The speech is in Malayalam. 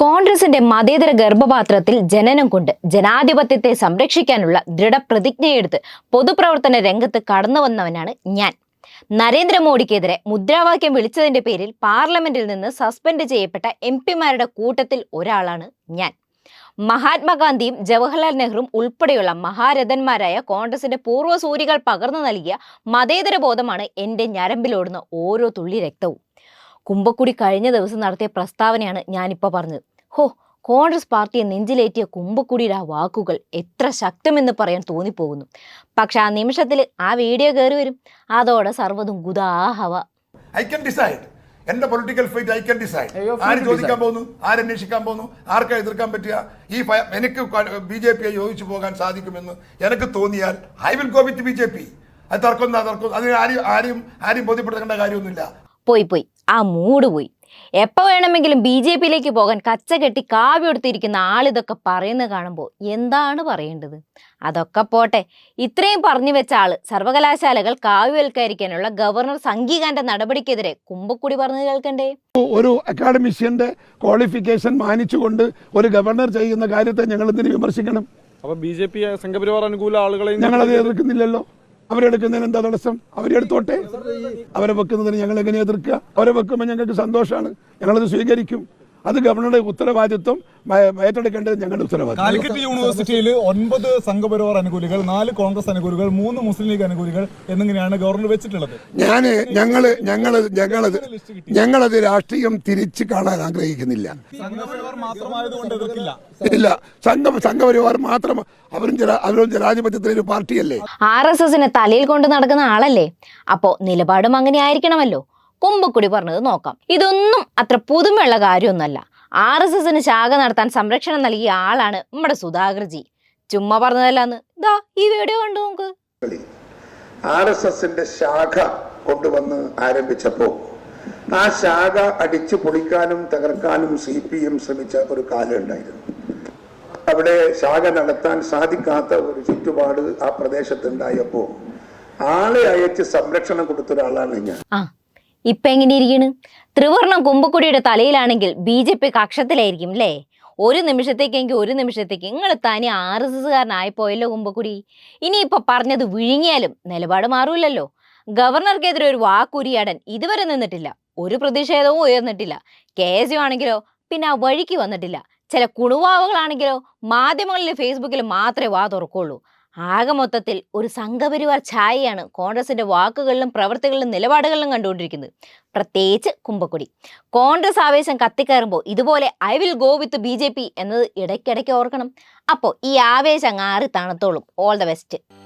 കോൺഗ്രസിന്റെ മതേതര ഗർഭപാത്രത്തിൽ ജനനം കൊണ്ട് ജനാധിപത്യത്തെ സംരക്ഷിക്കാനുള്ള ദൃഢപ്രതിജ്ഞയെടുത്ത് പൊതുപ്രവർത്തന രംഗത്ത് കടന്നു വന്നവനാണ് ഞാൻ. നരേന്ദ്രമോദിക്കെതിരെ മുദ്രാവാക്യം വിളിച്ചതിന്റെ പേരിൽ പാർലമെന്റിൽ നിന്ന് സസ്പെൻഡ് ചെയ്യപ്പെട്ട എം പിമാരുടെ കൂട്ടത്തിൽ ഒരാളാണ് ഞാൻ. മഹാത്മാഗാന്ധിയും ജവഹർലാൽ നെഹ്റുവും ഉൾപ്പെടെയുള്ള മഹാരഥന്മാരായ കോൺഗ്രസിന്റെ പൂർവസൂരികൾ പകർന്നു നൽകിയ മതേതര ബോധമാണ് എന്റെ ഞരമ്പിലോടുന്ന ഓരോ തുള്ളി രക്തവും. കുമ്പക്കുടി കഴിഞ്ഞ ദിവസം നടത്തിയ പ്രസ്താവനയാണ് ഞാനിപ്പോൾ പറഞ്ഞത്. ഹോ കോൺഗ്രസ് പാർട്ടിയെ നെഞ്ചിലേറ്റിയ കുമ്പക്കുടിയുടെ ആ വാക്കുകൾ എത്ര ശക്തമെന്ന് പറയാൻ തോന്നിപ്പോകുന്നു. പക്ഷെ ആ നിമിഷത്തിൽ ആ വീഡിയോ കയറി വരും. അതോടെ സർവതും ഗുദാഹവ ഐ കൻ ഡിസൈഡ് എന്റെ political fight I can decide ആര് ചോദിക്കാൻ decide. പോകുന്നു? ആരന്വേഷിക്കാൻ പോകുന്നു? ആർക്കാ എതിർക്കാൻ പറ്റുക? ഈ എനിക്ക് ബി ജെ പിയെ യോജിച്ചു പോകാൻ സാധിക്കുമെന്ന് എനിക്ക് തോന്നിയാൽ I will go with B J P അത് തർക്കം തർക്കം. അതിന് ആരും ആരും ആരും ബോധ്യപ്പെടുത്തേണ്ട കാര്യമൊന്നുമില്ല. പോയി പോയി. ആ മൂഡ് പോയി. എപ്പോൾ വേണമെങ്കിലും ബി ജെ പിയിലേക്ക് പോകാൻ കച്ച കെട്ടി കാവ്യ കൊടുത്തിരിക്കുന്ന ആളിതൊക്കെ പറയുന്നത് കാണുമ്പോൾ എന്താണ് പറയേണ്ടത്? അതൊക്കെ പോട്ടെ. ഇത്രയും പറഞ്ഞു വെച്ച ആൾ സർവകലാശാലകൾ കാവ്യവൽക്കരിക്കാനുള്ള ഗവർണർ സംഘീകാന്റെ നടപടിക്കെതിരെ കുമ്പക്കുടി പറഞ്ഞു കേൾക്കണ്ടേ? ഒരു അക്കാഡമിഷ്യന്റെ ക്വാളിഫിക്കേഷൻ മാനിച്ചുകൊണ്ട് ഒരു ഗവർണർ ചെയ്യുന്ന കാര്യത്തെ ഞങ്ങൾ എന്തിനു വിമർശിക്കണം? അപ്പൊ ബി ജെ പി സംഘപരിവാർ അനുകൂല ആളുകളെ ഞങ്ങൾ അത് എതിർക്കുന്നില്ലല്ലോ. അവരെടുക്കുന്നതിന് എന്താ തടസ്സം? അവരെടുത്തോട്ടെ അവരെ വെക്കുന്നതിന് ഞങ്ങൾ എങ്ങനെ എതിർക്കുക? അവരെ വെക്കുമ്പോൾ ഞങ്ങൾക്ക് സന്തോഷമാണ്. ഞങ്ങളത് സ്വീകരിക്കും. അത് ഗവർണറുടെ ഉത്തരവാദിത്വം ഏറ്റെടുക്കേണ്ടത് ഞങ്ങളുടെ ഉത്തരവാദിത്വം. കാലിക്കറ്റ് യൂണിവേഴ്സിറ്റിയിൽ ഒൻപത് സംഘപരിവാർ അനുകൂലികൾ നാല് കോൺഗ്രസ് അനുകൂലികൾ മൂന്ന് മുസ്ലിം ലീഗ് അനുകൂലികൾ എന്നിങ്ങനെയാണ് ഗവർണർ വെച്ചിട്ടുള്ളത്. ഞാൻ ഞങ്ങൾ ഞങ്ങൾ ഞങ്ങളത് ഞങ്ങളത് രാഷ്ട്രീയം തിരിച്ചു കാണാൻ ആഗ്രഹിക്കുന്നില്ല. ഇല്ല. സംഘ സംഘപരിവാർ മാത്രം അവരും ജനാ- അവരും ജനാധിപത്യത്തിലെ ഒരു പാർട്ടിയല്ലേ? ആർ എസ് എസിന് തലയിൽ കൊണ്ട് നടക്കുന്ന ആളല്ലേ? അപ്പോ നിലപാടും അങ്ങനെ ആയിരിക്കണമല്ലോ. കുമ്പക്കുടി പറഞ്ഞത് നോക്കാം. ഇതൊന്നും അത്ര പുതുമയുള്ള കാര്യമൊന്നുമല്ല. ആർ എസ് എസിന് ശാഖ നടത്താൻ സംരക്ഷണം നൽകിയ ആളാണ് നമ്മുടെ സുധാകർജി. ചുമ്മാ പറഞ്ഞതല്ലാന്ന്. ഇതാ ഈ വീഡിയോ കണ്ടു നോക്ക്. ആർ എസ് എസിന്റെ ശാഖ കൊണ്ടുവന്ന് ആരംഭിച്ചപ്പോ ആ ശാഖ അടിച്ചു പൊളിക്കാനും തകർക്കാനും സി പി എം ശ്രമിച്ച ഒരു കാലം ഉണ്ടായിരുന്നു. അവിടെ ശാഖ നടത്താൻ സാധിക്കാത്ത ഒരു ചുറ്റുപാട് ആ പ്രദേശത്തുണ്ടായപ്പോൾ ആളെ അയച്ച് സംരക്ഷണം കൊടുത്ത ഒരാളാണ് ഞാൻ ഇപ്പൊ എങ്ങനെ ഇരിക്കണ്? ത്രിവർണം കുമ്പക്കുടിയുടെ തലയിലാണെങ്കിൽ ബി ജെ പി കക്ഷത്തിലായിരിക്കും അല്ലേ ഒരു നിമിഷത്തേക്കെങ്കിൽ ഒരു നിമിഷത്തേക്ക്. നിങ്ങൾ തനി ആർ എസ് എസ്സുകാരനായി പോയല്ലോ കുമ്പക്കുടി. ഇനിയിപ്പോൾ പറഞ്ഞത് വിഴുങ്ങിയാലും നിലപാട് മാറൂലല്ലോ ഗവർണർക്കെതിരെ ഒരു വാക്കുരിയാടൻ ഇതുവരെ നിന്നിട്ടില്ല. ഒരു പ്രതിഷേധവും ഉയർന്നിട്ടില്ല. കെ എസ് യു ആണെങ്കിലോ പിന്നെ ആ വഴിക്ക് വന്നിട്ടില്ല. ചില കുണുവാവുകളാണെങ്കിലോ മാധ്യമങ്ങളിൽ ഫേസ്ബുക്കിൽ മാത്രമേ വാ തുറക്കുള്ളൂ. ആകെ മൊത്തത്തിൽ ഒരു സംഘപരിവാർ ഛായയാണ് കോൺഗ്രസിന്റെ വാക്കുകളിലും പ്രവർത്തികളിലും നിലപാടുകളിലും കണ്ടുകൊണ്ടിരിക്കുന്നത്. പ്രത്യേകിച്ച് കുമ്പക്കുടി. കോൺഗ്രസ് ആവേശം കത്തിക്കയറുമ്പോൾ ഇതുപോലെ I will go with B J P എന്നത് ഇടയ്ക്കിടയ്ക്ക് ഓർക്കണം. അപ്പോൾ ഈ ആവേശം ആറി തണുത്തോളും. All the best.